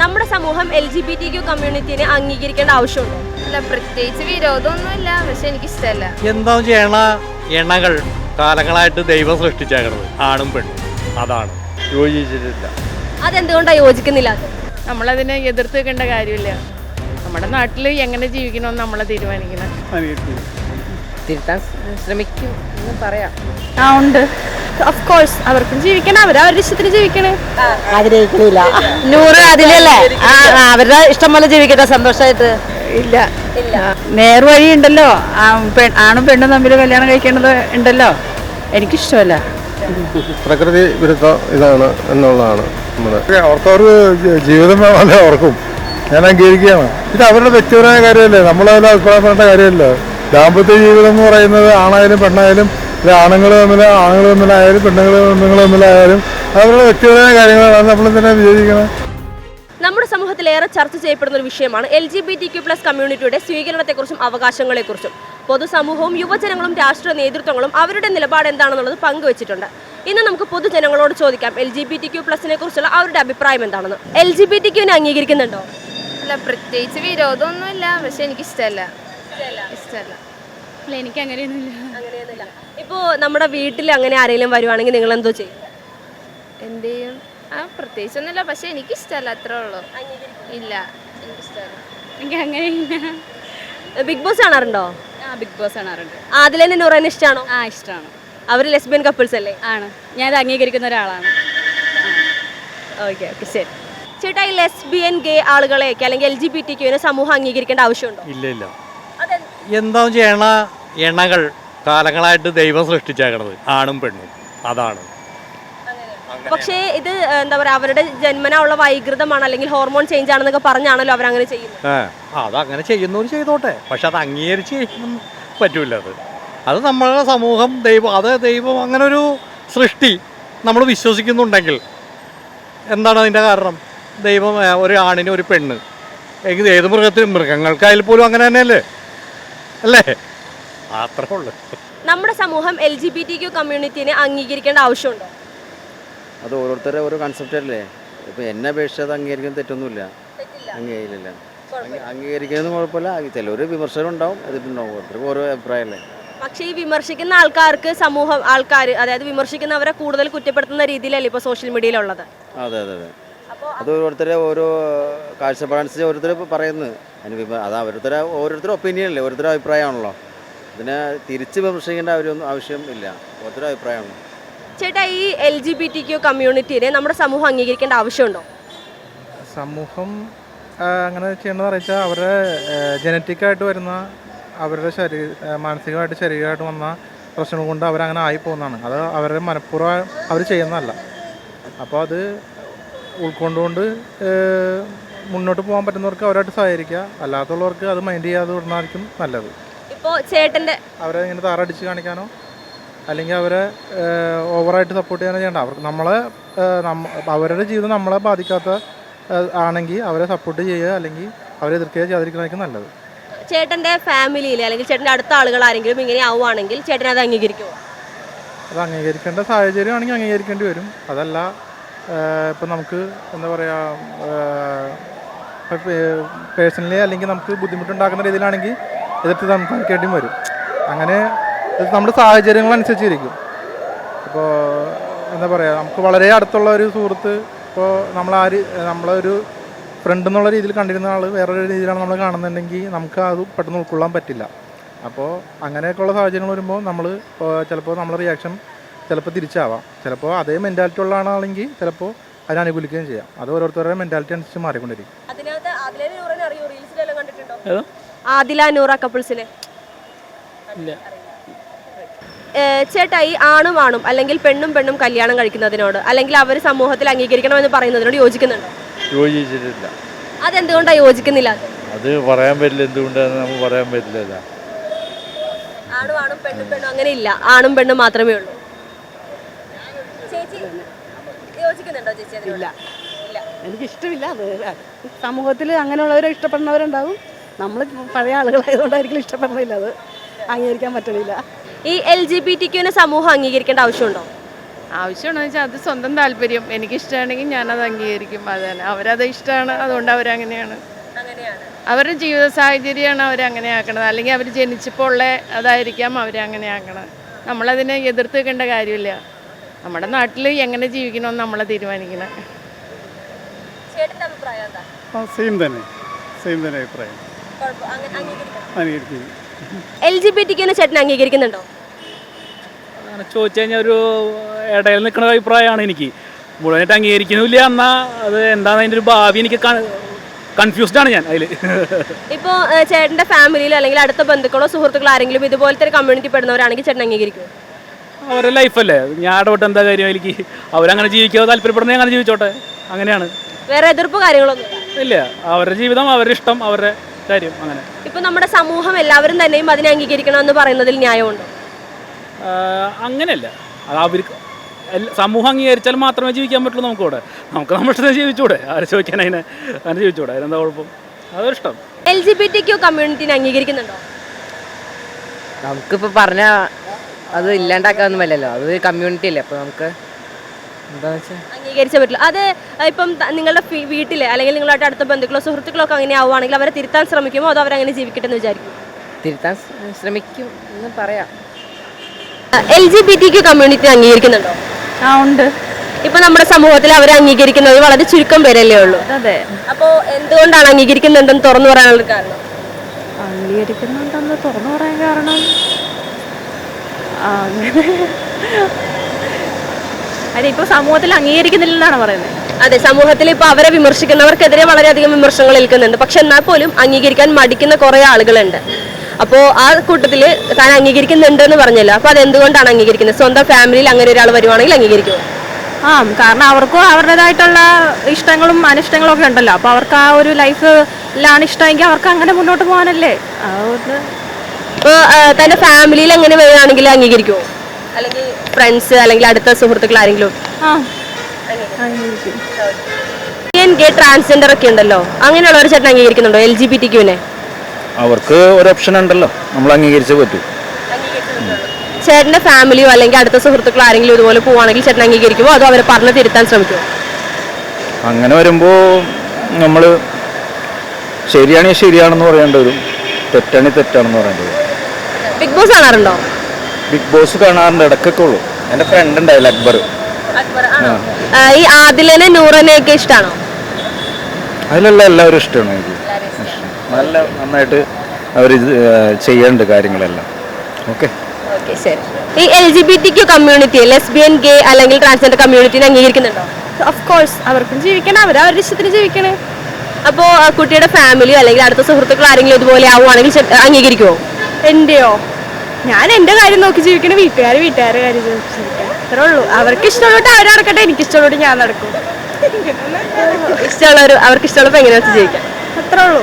നമ്മുടെ സമൂഹം L G B T Q കമ്മ്യൂണിറ്റിനെ അംഗീകരിക്കേണ്ട ആവശ്യമുണ്ട്? അല്ല പ്രത്യേകിച്ച് വിരോധമൊന്നുമില്ല പക്ഷെ എനിക്ക് ഇഷ്ടമല്ല എന്താ ചെയ്യണ? എണ്ണകൾ കാലങ്ങളായിട്ട് ദൈവം സൃഷ്ടിച്ചേക്കണത് ആണും പെണ്ണും. അതാണ്. യോജിച്ചിട്ടില്ല. അതെന്തുകൊണ്ടാണ് യോജിക്കുന്നില്ല? നമ്മളതിനെ എതിർത്ത് വെക്കേണ്ട കാര്യമില്ല. നമ്മുടെ നാട്ടിൽ എങ്ങനെ ജീവിക്കണമെന്ന് നമ്മളെ തീരുമാനിക്കണം. തിരുത്താൻ ശ്രമിക്കും എന്ന് പറയാം. ആ ഉണ്ട്. ഓഫ് കോഴ്സ് അവർക്കും ജീവിക്കണം. അവർ അവരുടെ ഇഷ്ടത്തിന് ജീവിക്കണേ. ആഗ്രഹിക്കണില്ല. നൂറ് അതിലല്ലേ? ആ അവരുടെ ഇഷ്ടം പോലെ ജീവിക്കട്ടെ. സന്തോഷമായിട്ട് ഇല്ല. ഇല്ല നേർവഴി ഉണ്ടല്ലോ. ആണും പെണ്ണും തമ്മിൽ കല്യാണം കഴിക്കേണ്ടത് ഉണ്ടല്ലോ. എനിക്കിഷ്ടമല്ല. പ്രകൃതി വിരുദ്ധ ഇതാണ് എന്നുള്ളതാണ് അവർക്കവർക്ക് ജീവിതം വേണമല്ലേ അവർക്കും. ഞാൻ അംഗീകരിക്കുകയാണ്. ഇത് അവരുടെ വ്യക്തിപരമായ കാര്യമല്ലേ? നമ്മളതിൽ അഭിപ്രായപ്പെട്ട കാര്യമല്ല? ദാമ്പത്യ ജീവിതം എന്ന് പറയുന്നത് ആണായാലും പെണ്ണായാലും അല്ലെ ആണുങ്ങൾ തമ്മിൽ ആണുങ്ങൾ തമ്മിലായാലും പെണ്ണുങ്ങൾ പെണ്ണുങ്ങൾ തമ്മിലായാലും അവരുടെ വ്യക്തിപരമായ കാര്യങ്ങളാണ് നമ്മൾ തന്നെ വിചാരിക്കുന്നത്. നമ്മുടെ സമൂഹത്തിൽ ഏറെ ചർച്ച ചെയ്യപ്പെടുന്ന ഒരു വിഷയമാണ് L G B T Q plus കമ്മ്യൂണിറ്റിയുടെ സ്വീകരണത്തെക്കുറിച്ചും അവകാശങ്ങളെക്കുറിച്ചും. പൊതുസമൂഹവും യുവജനങ്ങളും രാഷ്ട്രീയ നേതൃത്വങ്ങളും അവരുടെ നിലപാട് എന്താണെന്നുള്ളത് പങ്കുവച്ചിട്ടുണ്ട്. ഇന്ന് നമുക്ക് പൊതുജനങ്ങളോട് ചോദിക്കാം L G B T Q പ്ലസിനെ കുറിച്ചുള്ള അവരുടെ അഭിപ്രായം എന്താണെന്ന്. എൽ ജി ബി ടി ക്യൂവിനെ അംഗീകരിക്കുന്നുണ്ടോ? അല്ല പ്രത്യേകിച്ച് വിരോധമൊന്നുമില്ല പക്ഷെ എനിക്ക് ഇഷ്ടമല്ല. അല്ല എനിക്ക് അങ്ങനെയൊന്നുമില്ല. അങ്ങനെയൊന്നുമില്ല. ഇപ്പോൾ നമ്മുടെ വീട്ടിൽ അങ്ങനെ ആരെങ്കിലും വരുവാണെങ്കിൽ നിങ്ങൾ എന്തോ ചെയ്യും? എന്ത് ചെയ്യും? ആ പ്രത്യേകിച്ചൊന്നുമില്ല. പക്ഷെ എനിക്ക് ഇഷ്ടമല്ല അത്രേ ഉള്ളൂ. ഇല്ല. എനിക്ക് ഇഷ്ടമല്ല എനിക്ക് അങ്ങനെയില്ല. ബിഗ് ബോസ് കാണാറുണ്ടോ? ആ ബിഗ് ബോസ് കാണാറുണ്ട്. അതിലെ നൂറേനെ ഇഷ്ടമാണോ ആ ഇഷ്ടമാണ് അവർ ലെസ്ബിയൻ കപ്പിൾസ് അല്ലേ? ആണ്. ഞാൻ അത് അംഗീകരിക്കുന്ന ഒരാളാണ്. ഓക്കെ ഓക്കെ ശരി. ചേട്ടാ ഈ ലെസ്ബിയൻ ഗേ ആളുകളെയൊക്കെ അല്ലെങ്കിൽ എൽ ജി ബി ടി ക്യൂവിനെ സമൂഹം അംഗീകരിക്കേണ്ട ആവശ്യമുണ്ടോ? ഇല്ല ഇല്ല. എന്താ ചെയ്യണ? എണ്ണകൾ കാലങ്ങളായിട്ട് ദൈവം സൃഷ്ടിച്ചേക്കണത്. ആണും പെണ്ണും. അതാണ്. പക്ഷേ ഇത് എന്താ പറയുക അവരുടെ ജന്മന ഉള്ള വൈകൃതമാണ് അല്ലെങ്കിൽ ഹോർമോൺ ചേഞ്ച് ആണെന്നൊക്കെ പറഞ്ഞാണല്ലോ അവരങ്ങനെ ചെയ്യുന്നത്. അത് അങ്ങനെ ചെയ്യുന്നവർ ചെയ്തോട്ടെ. പക്ഷെ അത് അംഗീകരിച്ച് പറ്റൂല അത്. അത് നമ്മളുടെ സമൂഹം ദൈവം അത് ദൈവം അങ്ങനെ ഒരു സൃഷ്ടി നമ്മൾ വിശ്വസിക്കുന്നുണ്ടെങ്കിൽ എന്താണ് അതിന്റെ കാരണം? ദൈവം ഒരു ആണിന് ഒരു പെണ്ണ്. ഏത് മൃഗത്തിനും മൃഗങ്ങൾക്കായാലും പോലും അങ്ങനെ തന്നെയല്ലേ? അല്ലേ? അത്രേ ഉള്ളൂ. നമ്മുടെ സമൂഹം L G B T Q കമ്മ്യൂണിറ്റിനെ അംഗീകരിക്കേണ്ട ആവശ്യമുണ്ടോ? അത് ഓരോരുത്തരുടെ ഓരോ കൺസെപ്റ്റ് അല്ലേ? ഇപ്പം എന്നെ അപേക്ഷിച്ച് അത് അംഗീകരിക്കാൻ തെറ്റൊന്നുമില്ല. അംഗീകരിക്കില്ല. അംഗീകരിക്കുന്നത് കുഴപ്പമില്ല. ചിലർ വിമർശനം ഉണ്ടാവും അതിട്ടുണ്ടാവും. ഓരോരുത്തർക്കും ഓരോ അഭിപ്രായമല്ലേ? പക്ഷേ ഈ വിമർശിക്കുന്ന ആൾക്കാർക്ക് സമൂഹം ആൾക്കാർ അതായത് വിമർശിക്കുന്നവരെ കൂടുതൽ കുറ്റപ്പെടുത്തുന്ന രീതിയിലല്ലേ ഇപ്പോൾ സോഷ്യൽ മീഡിയയിലുള്ളത് അതെ അതെ അതെ. അത് ഓരോരുത്തരെ ഓരോ കാഴ്ചപ്പാടനുസരിച്ച് ഓരോരുത്തർ പറയുന്നത് അതിന് അത് ഓരോരുത്തരെ ഓരോരുത്തരുടെ ഒപ്പീനിയൻ അല്ലേ? ഓരോരുത്തരുടെ അഭിപ്രായമാണല്ലോ. ഇതിനെ തിരിച്ച് വിമർശിക്കേണ്ട ഒരു ആവശ്യം ഇല്ല. ഓരോരുത്തരുടെ അഭിപ്രായമാണ്. ചേട്ടാ ഈ L G B T Q കമ്മ്യൂണിറ്റിനെ നമ്മുടെ സമൂഹം അംഗീകരിക്കേണ്ട ആവശ്യമുണ്ടോ? സമൂഹം അങ്ങനെ ചെയ്യണമെന്ന് പറയുക അവരുടെ ജനറ്റിക്കായിട്ട് വരുന്ന അവരുടെ ശരീര മാനസികമായിട്ട് ശരീരമായിട്ട് വന്ന പ്രശ്നങ്ങൾ കൊണ്ട് അവരങ്ങനെ ആയി പോകുന്നതാണ് അത് അവരുടെ മനഃപൂർവം അവർ ചെയ്യുന്നതല്ല. അപ്പോൾ അത് ഉൾക്കൊണ്ടുകൊണ്ട് മുന്നോട്ട് പോകാൻ പറ്റുന്നവർക്ക് അവരായിട്ട് സഹകരിക്കുക. അല്ലാത്തുള്ളവർക്ക് അത് മൈൻഡ് ചെയ്യാതെ വിടുന്നതായിരിക്കും നല്ലത്. ഇപ്പോൾ ചേട്ടന്റെ അവരെ ഇങ്ങനെ താറടിച്ച് കാണിക്കാനോ അല്ലെങ്കിൽ അവരെ ഓവറായിട്ട് സപ്പോർട്ട് ചെയ്യാനോ ചെയ്യണ്ട. അവർക്ക് നമ്മളെ അവരുടെ ജീവിതം നമ്മളെ ബാധിക്കാത്ത ആണെങ്കിൽ അവരെ സപ്പോർട്ട് ചെയ്യുക അല്ലെങ്കിൽ അവരെ എതിർക്കുക ചെയ്യാതിരിക്കുന്നതായിരിക്കും നല്ലത്. ചേട്ടന്റെ ഫാമിലിയിൽ അല്ലെങ്കിൽ ചേട്ടന്റെ അടുത്ത ആളുകൾ ആരെങ്കിലും ഇങ്ങനെ ആവുകയാണെങ്കിൽ ചേട്ടൻ അത് അംഗീകരിക്കുമോ അത് അംഗീകരിക്കേണ്ട സാഹചര്യമാണെങ്കിൽ അംഗീകരിക്കേണ്ടി വരും. അതല്ല ഇപ്പം നമുക്ക് എന്താ പറയുക പേഴ്സണലി അല്ലെങ്കിൽ നമുക്ക് ബുദ്ധിമുട്ടുണ്ടാക്കുന്ന രീതിയിലാണെങ്കിൽ എതിർത്ത് സംസാരിക്കേണ്ടിയും വരും. അങ്ങനെ ഇത് നമ്മുടെ സാഹചര്യങ്ങളനുസരിച്ചിരിക്കും ഇപ്പോൾ എന്താ പറയുക നമുക്ക് വളരെ അടുത്തുള്ള ഒരു സുഹൃത്ത് ഇപ്പോൾ നമ്മളാര് നമ്മളൊരു ഫ്രണ്ട് എന്നുള്ള രീതിയിൽ കണ്ടിരുന്ന ആൾ വേറൊരു രീതിയിലാണ് നമ്മൾ കാണുന്നുണ്ടെങ്കിൽ നമുക്ക് അത് പെട്ടെന്ന് ഉൾക്കൊള്ളാൻ പറ്റില്ല. അപ്പോൾ അങ്ങനെയൊക്കെയുള്ള സാഹചര്യങ്ങൾ വരുമ്പോൾ നമ്മൾ ചിലപ്പോൾ നമ്മളെ റിയാക്ഷൻ ചിലപ്പോൾ തിരിച്ചാവാം. ചിലപ്പോൾ അതേ മെന്റാലിറ്റി ഉള്ള ആളാണെങ്കിൽ ചിലപ്പോൾ അതിനെ അനുകൂലിക്കുകയും ചെയ്യാം. അത് ഓരോരുത്തരുടെ മെന്റാലിറ്റി അനുസരിച്ച് മാറിക്കൊണ്ടിരിക്കും. അതിനകത്ത് ആദില നൂറിനെ അറിയോ? റീൽസിലെല്ലാം കണ്ടിട്ടുണ്ടോ? ആദില നൂറ കപ്പിൾസിനെ ചേട്ടാ ഈ ആണും ആണും അല്ലെങ്കിൽ പെണ്ണും പെണ്ണും കല്യാണം കഴിക്കുന്നതിനോട് അല്ലെങ്കിൽ അവർ സമൂഹത്തിൽ അംഗീകരിക്കണമെന്ന് പറയുന്നതിനോട് യോജിക്കുന്നുണ്ടോ? യോജിച്ചിട്ടില്ല. അതെന്തുകൊണ്ടാണ് യോജിക്കുന്നില്ല അത്? അത് പറയാൻ പറ്റില്ല. എന്തുകൊണ്ടാണ് നമുക്ക് പറയാൻ പറ്റില്ല. ആണും ആണും പെണ്ണും പെണ്ണും അങ്ങനെ ഇല്ല. ആണും പെണ്ണും മാത്രമേ ഉള്ളൂ ചേച്ചി യോജിക്കുന്നുണ്ടോ ചേച്ചി അതിനോട്? ഇല്ല. എനിക്കിഷ്ടമില്ല അത്. സമൂഹത്തിൽ അങ്ങനെയുള്ളവരെ ഇഷ്ടപ്പെടുന്നവരുണ്ടാവും. നമ്മൾ പഴയ ആളുകളായതുകൊണ്ടായിരിക്കും ഇഷ്ടപ്പെടുന്നില്ല അത്. അംഗീകരിക്കാൻ പറ്റണില്ല. ഈ എൽ ജി ബി ടി ക്യൂനെ സമൂഹം അംഗീകരിക്കേണ്ട ആവശ്യമുണ്ടോ? ആവശ്യമാണെന്ന് വെച്ചാൽ അത് സ്വന്തം താല്പര്യം. എനിക്കിഷ്ടമാണെങ്കിൽ ഞാനത് അംഗീകരിക്കും. അത് തന്നെ. അവരത് ഇഷ്ടമാണ്. അതുകൊണ്ട് അവരങ്ങനെയാണ്. അവരുടെ ജീവിത സാഹചര്യമാണ് അവരങ്ങനെ ആക്കണത്. അല്ലെങ്കിൽ അവർ ജനിച്ചപ്പോൾ ഉള്ള അതായിരിക്കാം അവരങ്ങനെ ആക്കണത്. നമ്മളതിനെ എതിർത്ത് വെക്കേണ്ട കാര്യമില്ല. നമ്മുടെ നാട്ടിൽ എങ്ങനെ ജീവിക്കണമെന്ന് നമ്മളെ തീരുമാനിക്കണം. സെയിം തന്നെ. സെയിം തന്നെ അഭിപ്രായം. അംഗീകരിക്കുന്നു എൽ ജി ബി ടിക്ക് ചേട്ടൻ അംഗീകരിക്കുന്നുണ്ടോ? അങ്ങനെ ചോദിച്ചു കഴിഞ്ഞാൽ ഒരു ഇടയിൽ നിൽക്കുന്ന അഭിപ്രായമാണ് എനിക്ക്. മുഴുവനായിട്ട് അംഗീകരിക്കുന്നില്ല എന്നാൽ അത് എന്താണ് അതിന്റെ ഒരു ഭാവി എനിക്ക് കൺഫ്യൂസ്ഡ് ആണ് ഞാൻ അതിൽ ഇപ്പോൾ ചേട്ടന്റെ ഫാമിലിയിൽ അല്ലെങ്കിൽ അടുത്ത ബന്ധുക്കളോ സുഹൃത്തുക്കളോ ആരെങ്കിലും ഇതുപോലത്തെ ഒരു കമ്മ്യൂണിറ്റി പെടുന്നവരാണെങ്കിൽ ചേട്ടൻ അംഗീകരിക്കും അവരുടെ ലൈഫല്ലേ ഞാൻ ഇടപെട്ട് എന്താ കാര്യം? എനിക്ക് അവരങ്ങനെ ജീവിക്കാതെ താല്പര്യപ്പെടുന്ന അങ്ങനെ ജീവിച്ചോട്ടെ. അങ്ങനെയാണ്. വേറെ എതിർപ്പ് കാര്യങ്ങളൊന്നും ഇല്ല. അവരുടെ ജീവിതം അവരുടെ ഇഷ്ടം അവരുടെ കാര്യം അങ്ങനെ. ഇപ്പൊ നമ്മുടെ സമൂഹം എല്ലാവരും തന്നെയും അതിനെ അംഗീകരിക്കണം എന്ന് പറയുന്നതിൽ ന്യായമുണ്ട്? അങ്ങനെയല്ല. അത് അവർക്ക് സമൂഹം അംഗീകരിച്ചാൽ മാത്രമേ ജീവിക്കാൻ പറ്റുള്ളൂ നമുക്കിവിടെ. നമുക്ക് നമ്മുടെ ഇഷ്ടത്തിന് ജീവിച്ചൂടെ? ആരെ ചോദിക്കാൻ അതിനെ? അങ്ങനെ ജീവിച്ചൂടെ? അതിനെന്താ കുഴപ്പം? അതൊരിഷ്ടം L G B T Q കമ്മ്യൂണിറ്റിനെ അംഗീകരിക്കുന്നുണ്ടോ? നമുക്കിപ്പോൾ പറഞ്ഞ അത് ഇല്ലാണ്ടാക്കാനൊന്നും പറ്റില്ലല്ലോ അത് കമ്മ്യൂണിറ്റി അല്ലേ. അപ്പോൾ നമുക്ക് എന്താ വെച്ചാൽ അംഗീകരിച്ചേ പറ്റില്ല അത് ഇപ്പം ത- നിങ്ങളുടെ ഫി- വീട്ടിലെ അല്ലെങ്കിൽ നിങ്ങളുടെ അടുത്ത ബന്ധുക്കളോ സുഹൃത്തുക്കളോ ഒക്കെ അങ്ങനെ ആവുകയാണെങ്കിൽ അവരെ തിരുത്താൻ ശ്രമിക്കുമോ? അതോ അവരങ്ങനെ ജീവിക്കട്ടെ എന്ന് വിചാരിക്കും? തിരുത്താൻ ശ്രമിക്കും എന്ന് പറയാം. L G B T Q community അംഗീകരിക്കുന്നുണ്ടോ? ആ ഉണ്ട്. ഇപ്പൊ നമ്മുടെ സമൂഹത്തിൽ അവരെ അംഗീകരിക്കുന്നത് വളരെ ചുരുക്കം പേരല്ലേ ഉള്ളൂ. അതെ. അപ്പോൾ എന്തുകൊണ്ടാണ് അംഗീകരിക്കുന്നുണ്ടെന്ന് തുറന്നു പറയാനുള്ള കാരണം? അംഗീകരിക്കുന്നുണ്ടെന്ന് തുറന്നു പറയാൻ കാരണം ഇപ്പോൾ സമൂഹത്തിൽ അംഗീകരിക്കുന്നില്ലെന്നാണ് പറയുന്നത്. അതെ സമൂഹത്തിൽ ഇപ്പൊ അവരെ വിമർശിക്കുന്നവർക്കെതിരെ വളരെയധികം വിമർശനങ്ങൾ ഏൽക്കുന്നുണ്ട്. പക്ഷെ എന്നാൽ പോലും അംഗീകരിക്കാൻ മടിക്കുന്ന കുറെ ആളുകളുണ്ട്. അപ്പോൾ ആ കൂട്ടത്തിൽ താൻ അംഗീകരിക്കുന്നുണ്ട് എന്ന് പറഞ്ഞല്ലോ. അപ്പോൾ അത് എന്തുകൊണ്ടാണ് അംഗീകരിക്കുന്നത്? സ്വന്തം ഫാമിലിയിൽ അങ്ങനെ ഒരാൾ വരുവാണെങ്കിൽ അംഗീകരിക്കും ആ കാരണം അവർക്കും അവരുടേതായിട്ടുള്ള ഇഷ്ടങ്ങളും അനിഷ്ടങ്ങളും ഒക്കെ ഉണ്ടല്ലോ. അപ്പോൾ അവർക്ക് ആ ഒരു ലൈഫിലാണ് ഇഷ്ടമെങ്കിൽ അവർക്ക് അങ്ങനെ മുന്നോട്ട് പോകാനല്ലേ? ഒരു ഇപ്പോൾ തന്റെ ഫാമിലിയിൽ എങ്ങനെ വരികയാണെങ്കിൽ അംഗീകരിക്കുമോ അല്ലെങ്കിൽ ഫ്രണ്ട്സ് അല്ലെങ്കിൽ അടുത്ത സുഹൃത്തുക്കൾ ആരെങ്കിലും? ആ. അംഗീകരിക്കും. എൻ ഗേ ട്രാൻസ്ജെൻഡർ ഒക്കെ ഉണ്ടല്ലോ. ചേട്ടൻ അംഗീകരിക്കുന്നുണ്ടോ? എൽ ജി ബി ടി ക്യൂവിനെ അവർക്ക് ഒരു ഓപ്ഷൻ ഉണ്ടല്ലോ. നമ്മൾ അംഗീകരിച്ചേ പറ്റൂ. ഫാമിലിയോ അല്ലെങ്കിൽ അടുത്ത സുഹൃത്തുക്കളോ ആരെങ്കിലും ഇതുപോലെ പോവാണെങ്കിൽ ചേട്ടൻ അംഗീകരിക്കുമോ അതോ അവരെ പറഞ്ഞ് തിരുത്താൻ ശ്രമിക്കുമോ അങ്ങനെ വരുമ്പോൾ നമ്മൾ ശരിയാണെങ്കിൽ ശരിയാണെന്ന് പറയേണ്ടി വരും. തെറ്റാണെങ്കിൽ തെറ്റാണെന്ന് പറയേണ്ടി വരും. ബിഗ് ബോസ് കാണാറുണ്ടോ? ബിഗ് ബോസ് കാണാറുണ്ട് ഇടക്കൊക്കെ ഉള്ളൂ. എന്റെ ഫ്രണ്ട് ഉണ്ടായില്ല അക്ബർ. ആ, ഈ ആദിലനെ നൂറനെ ഒക്കെ ഇഷ്ടമാണോ അതിലുള്ള എല്ലാവരും ഇഷ്ടമാണ് എനിക്ക്. നല്ല നന്നായിട്ട് അവർ ചെയ്യേണ്ട കാര്യങ്ങളെല്ലാം. ഓക്കെ. ഓക്കെ ശരി. ഈ L G B T Q community lesbian gay അല്ലെങ്കിൽ ട്രാൻസ്ജെൻഡർ കമ്മ്യൂണിറ്റിനെ അംഗീകരിക്കുന്നുണ്ടോ? ഓഫ് കോഴ്സ് അവർക്കും ജീവിക്കണം അവർ അവരുടെ ഇഷ്ടത്തിന് ജീവിക്കണേ. അപ്പോൾ കുട്ടിയുടെ ഫാമിലിയോ അല്ലെങ്കിൽ അടുത്ത സുഹൃത്തുക്കൾ ആരെങ്കിലും ഇതുപോലെ ആവുകയാണെങ്കിൽ അംഗീകരിക്കുമോ എന്റെയോ? ഞാൻ എന്റെ കാര്യം നോക്കി ജീവിക്കണ വീട്ടുകാർ വീട്ടുകാരുടെ കാര്യം അത്രേ ഉള്ളൂ. അവർക്ക് ഇഷ്ടമുള്ളോട്ട് അവർ നടക്കട്ടെ എനിക്ക് ഇഷ്ടമുള്ളോട്ട് ഞാൻ നടക്കും. ഇഷ്ടമുള്ളവർ അവർക്ക് ഇഷ്ടമുള്ളപ്പോൾ എങ്ങനെ വെച്ച് ജീവിക്കാം? അത്രേ ഉള്ളൂ.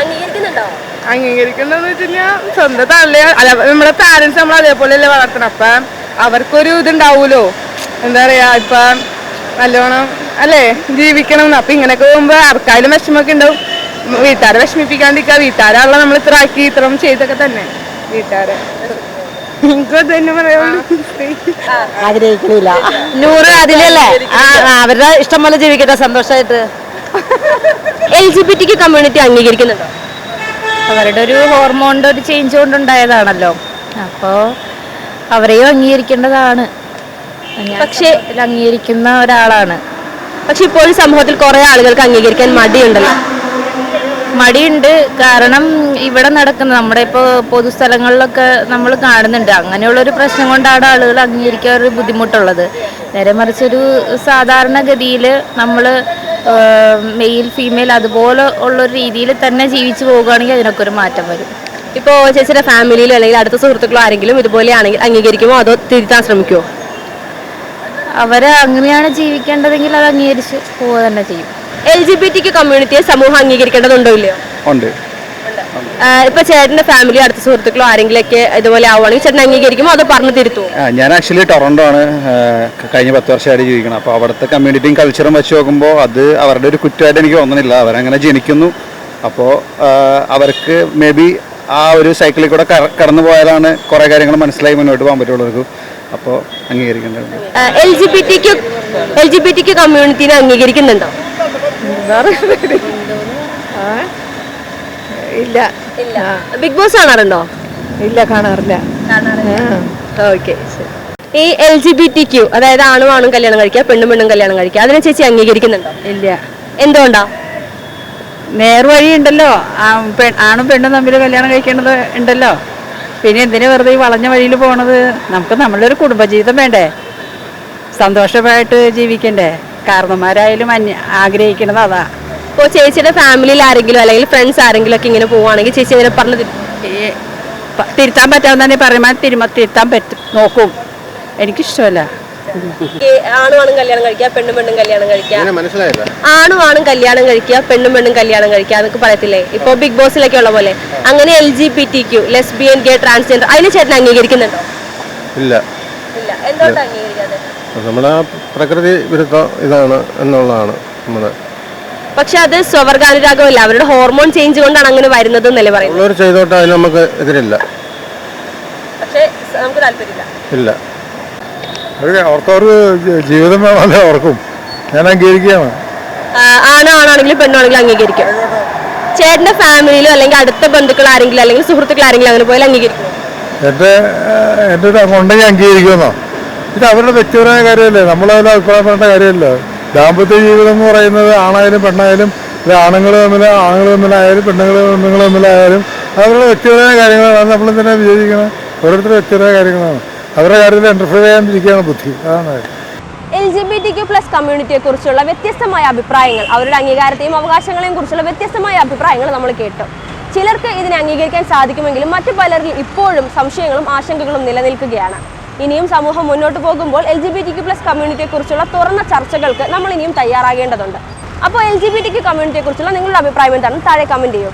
അംഗീകരിക്കുന്നുണ്ടോ? അംഗീകരിക്കണ്ടെന്ന് വെച്ച് കഴിഞ്ഞാൽ സ്വന്തം തള്ളി അല്ല നമ്മുടെ പാരൻസ് നമ്മൾ അതേപോലെയല്ലേ വളർത്തണം. അപ്പം അവർക്കൊരു ഇതുണ്ടാവൂലോ? എന്താ പറയാ ഇപ്പം നല്ലോണം അല്ലേ ജീവിക്കണം എന്ന് അപ്പം ഇങ്ങനെയൊക്കെ പോകുമ്പോൾ ആർക്കായാലും വിഷമമൊക്കെ ഉണ്ടാവും. വീട്ടുകാരെ വിഷമിപ്പിക്കാണ്ടിരിക്കുക. വീട്ടുകാരാണല്ലോ നമ്മൾ ഇത്ര ആക്കി ഇത്രയും ചെയ്തൊക്കെ തന്നെ. വീട്ടുകാരെ. ആഗ്രഹിക്കണില്ല. നൂറ് അതിലല്ലേ? അവരുടെ ഇഷ്ടം പോലെ ജീവിക്കട്ടെ സന്തോഷമായിട്ട് എൽ ജി ബി ടിക്ക് കമ്മ്യൂണിറ്റി അംഗീകരിക്കുന്നുണ്ടോ? അവരുടെ ഒരു ഹോർമോണിന്റെ ഒരു ചേഞ്ച് കൊണ്ടുണ്ടായതാണല്ലോ. അപ്പോ അവരെയും അംഗീകരിക്കേണ്ടതാണ്. പക്ഷേ- അംഗീകരിക്കുന്ന ഒരാളാണ്. പക്ഷെ ഇപ്പോഴും സമൂഹത്തിൽ കുറെ ആളുകൾക്ക് അംഗീകരിക്കാൻ മടിയുണ്ടല്ലോ. മടിയുണ്ട്. കാരണം ഇവിടെ നടക്കുന്ന നമ്മുടെ ഇപ്പോൾ പൊതുസ്ഥലങ്ങളിലൊക്കെ നമ്മൾ കാണുന്നുണ്ട്. അങ്ങനെയുള്ളൊരു പ്രശ്നം കൊണ്ടാണ് ആളുകൾ അംഗീകരിക്കാൻ ഒരു ബുദ്ധിമുട്ടുള്ളത്. നേരെ മറിച്ചൊരു സാധാരണഗതിയിൽ നമ്മൾ മെയിൽ ഫീമെയിൽ അതുപോലെ ഉള്ളൊരു രീതിയിൽ തന്നെ ജീവിച്ചു പോവുകയാണെങ്കിൽ അതിനൊക്കെ ഒരു മാറ്റം വരും. ഇപ്പോൾ ചേച്ചിയുടെ ഫാമിലിയിലോ അല്ലെങ്കിൽ അടുത്ത സുഹൃത്തുക്കളോ ആരെങ്കിലും ഇതുപോലെ ആണെങ്കിൽ അംഗീകരിക്കുമോ? അതോ തിരുത്താൻ ശ്രമിക്കുമോ അവരെ അങ്ങനെയാണ് ജീവിക്കേണ്ടതെങ്കിൽ അത് അംഗീകരിച്ച് പോവുക തന്നെ ചെയ്യും. എൽ ജി ബി ടി കമ്മ്യൂണിറ്റിയെ സമൂഹം അംഗീകരിക്കേണ്ടതുണ്ടോ ഇല്ലയോ? ഉണ്ട്. ഇപ്പൊ ചേട്ടന്റെ ഫാമിലി അടുത്ത സുഹൃത്തുക്കളോ ആരെങ്കിലും ഒക്കെ ഇതുപോലെ ആവുകയാണെങ്കിൽ ചേട്ടൻ അംഗീകരിക്കുമോ അത് പറഞ്ഞു തിരുത്തുമോ ഞാൻ ആക്ച്വലി ടൊറന്റോ ആണ്. കഴിഞ്ഞ പത്ത് വർഷമായിട്ട് ജീവിക്കണം അപ്പോൾ അവിടുത്തെ കമ്മ്യൂണിറ്റിയും കൾച്ചറും വെച്ച് നോക്കുമ്പോൾ അത് അവരുടെ ഒരു കുറ്റമായിട്ട് എനിക്ക് തോന്നുന്നില്ല അവരങ്ങനെ ജനിക്കുന്നു. അപ്പോൾ അവർക്ക് മേ ബി ആ ഒരു സൈക്കിളിൽ കൂടെ കടന്നു പോയാലാണ് കുറേ കാര്യങ്ങൾ മനസ്സിലായി മുന്നോട്ട് പോകാൻ പറ്റുള്ളൂ അപ്പോ അപ്പോൾ അംഗീകരിക്കേണ്ടതുണ്ട് L G B T L G B T കമ്മ്യൂണിറ്റിനെ അംഗീകരിക്കുന്നുണ്ടോ? ഇല്ല. ഇല്ല. ബിഗ് ബോസ് കാണാറുണ്ടോ? ഇല്ല കാണാറില്ല. ഓക്കെ ഈ L G B T Q അതായത് ആണും ആണും കല്യാണം കഴിക്കുക പെണ്ണും പെണ്ണും കല്യാണം കഴിക്കുക അതിനെ ചേച്ചി അംഗീകരിക്കുന്നുണ്ടോ? ഇല്ല. എന്തുകൊണ്ടാ? നേർവഴി ഉണ്ടല്ലോ ആണും പെണ്ണും തമ്മിൽ കല്യാണം കഴിക്കേണ്ടത് ഉണ്ടല്ലോ. പിന്നെ എന്തിനു വെറുതെ ഈ വളഞ്ഞ വഴിയിൽ പോണത്? നമുക്ക് നമ്മളൊരു കുടുംബജീവിതം വേണ്ടേ? സന്തോഷമായിട്ട് ജീവിക്കണ്ടേ? കാരണന്മാരായാലും അന്യ ആഗ്രഹിക്കുന്നത് അതാ. ഇപ്പോൾ ചേച്ചിയുടെ ഫാമിലിയിൽ ആരെങ്കിലും അല്ലെങ്കിൽ ഫ്രണ്ട്സ് ആരെങ്കിലും ഒക്കെ ഇങ്ങനെ പോവുകയാണെങ്കിൽ ചേച്ചി ഇങ്ങനെ പറഞ്ഞു തിരുത്താൻ പറ്റാവുന്ന തന്നെ പറയുമ്പോൾ തിരുമ തിരുത്താൻ പറ്റും നോക്കും. എനിക്കിഷ്ടമല്ല. ആണും ആണും കല്യാണം കഴിക്കുക പെണ്ണും പെണ്ണും കല്യാണം കഴിക്കുക. ആണും ആണും കല്യാണം കഴിക്കുക പെണ്ണും പെണ്ണും കല്യാണം കഴിക്കുക എന്നൊക്കെ പറയത്തില്ലേ? ഇപ്പൊ ബിഗ് ബോസിലൊക്കെ ഉള്ള പോലെ. അങ്ങനെ L G P T Q lesbian gay transgender അതിനെ ചേട്ടൻ അംഗീകരിക്കുന്നുണ്ടോ? ഇല്ല. ഇല്ല. എന്തുകൊണ്ടാണ് അംഗീകരിക്കാതെ നമ്മുടെ പ്രകൃതി വിരുദ്ധ ഇതാണ് എന്നുള്ളതാണ് നമ്മുടെ പക്ഷെ അത് സ്വവർഗാനുരാഗമല്ല. അവരുടെ ഹോർമോൺ ചേഞ്ച് കൊണ്ടാണ് അങ്ങനെ വരുന്നത് എന്നല്ലേ പറയുന്നത്? ചെയ്തോട്ടെ അതിന് നമുക്ക് എതിരില്ല. പക്ഷേ നമുക്ക് താല്പര്യമില്ല. ഇല്ല. അവർക്കവർക്ക് ജീവിതം വേണമല്ലേ അവർക്കും. ഞാൻ അംഗീകരിക്കുകയാണ്. ആണോ ആണാണെങ്കിലും പെണ്ണാണെങ്കിലും അംഗീകരിക്കും. ചേട്ടന്റെ ഫാമിലിയിലോ അല്ലെങ്കിൽ അടുത്ത ബന്ധുക്കൾ ആരെങ്കിലും അല്ലെങ്കിൽ സുഹൃത്തുക്കൾ ആരെങ്കിലും അങ്ങനെ പോയാൽ അംഗീകരിക്കും എന്റെ എന്റെ ഒരു ഉണ്ടെങ്കിൽ അംഗീകരിക്കുമെന്നോ? ഇത് അവരുടെ വ്യക്തിപരമായ കാര്യമല്ലേ? നമ്മളതിൽ അഭിപ്രായം പറയേണ്ട കാര്യമല്ലേ? ദാമ്പത്യ ജീവിതം എന്ന് പറയുന്നത് ആണായാലും പെണ്ണായാലും ഇത് ആണുങ്ങൾ തമ്മിൽ ആണുങ്ങൾ തമ്മിലായാലും പെണ്ണുങ്ങൾ പെണ്ണുങ്ങൾ തമ്മിലായാലും അവരുടെ വ്യക്തിപരമായ കാര്യങ്ങളാണ്. നമ്മൾ തന്നെ വിചാരിക്കുന്നത് ഓരോരുത്തരുടെ വ്യക്തിപരമായ കാര്യങ്ങളാണ്. അവരുടെ കാര്യത്തിൽ ഇന്റർഫിയർ ചെയ്യാതിരിക്കുകയാണ് ബുദ്ധി. അതാണ് L G B T Q plus കമ്മ്യൂണിറ്റിയെ കുറിച്ചുള്ള വ്യത്യസ്തമായ അഭിപ്രായങ്ങൾ അവരുടെ അംഗീകാരത്തെയും അവകാശങ്ങളെയും കുറിച്ചുള്ള വ്യത്യസ്തമായ അഭിപ്രായങ്ങൾ നമ്മൾ കേട്ടു. ചിലർക്ക് ഇതിനെ അംഗീകരിക്കാൻ സാധിക്കുമെങ്കിലും മറ്റു പലരിൽ ഇപ്പോഴും സംശയങ്ങളും ആശങ്കകളും നിലനിൽക്കുകയാണ്. ഇനിയും സമൂഹം മുന്നോട്ട് പോകുമ്പോൾ L G B T Q plus കമ്മ്യൂണിറ്റിയെക്കുറിച്ചുള്ള തുറന്ന ചർച്ചകൾക്ക് നമ്മൾ ഇനിയും തയ്യാറാകേണ്ടതുണ്ട്. അപ്പോൾ L G B T Q കമ്മ്യൂണിറ്റിയെ കുറിച്ചുള്ള നിങ്ങളുടെ അഭിപ്രായം എന്താണ് താഴെ കമന്റ് ചെയ്യൂ.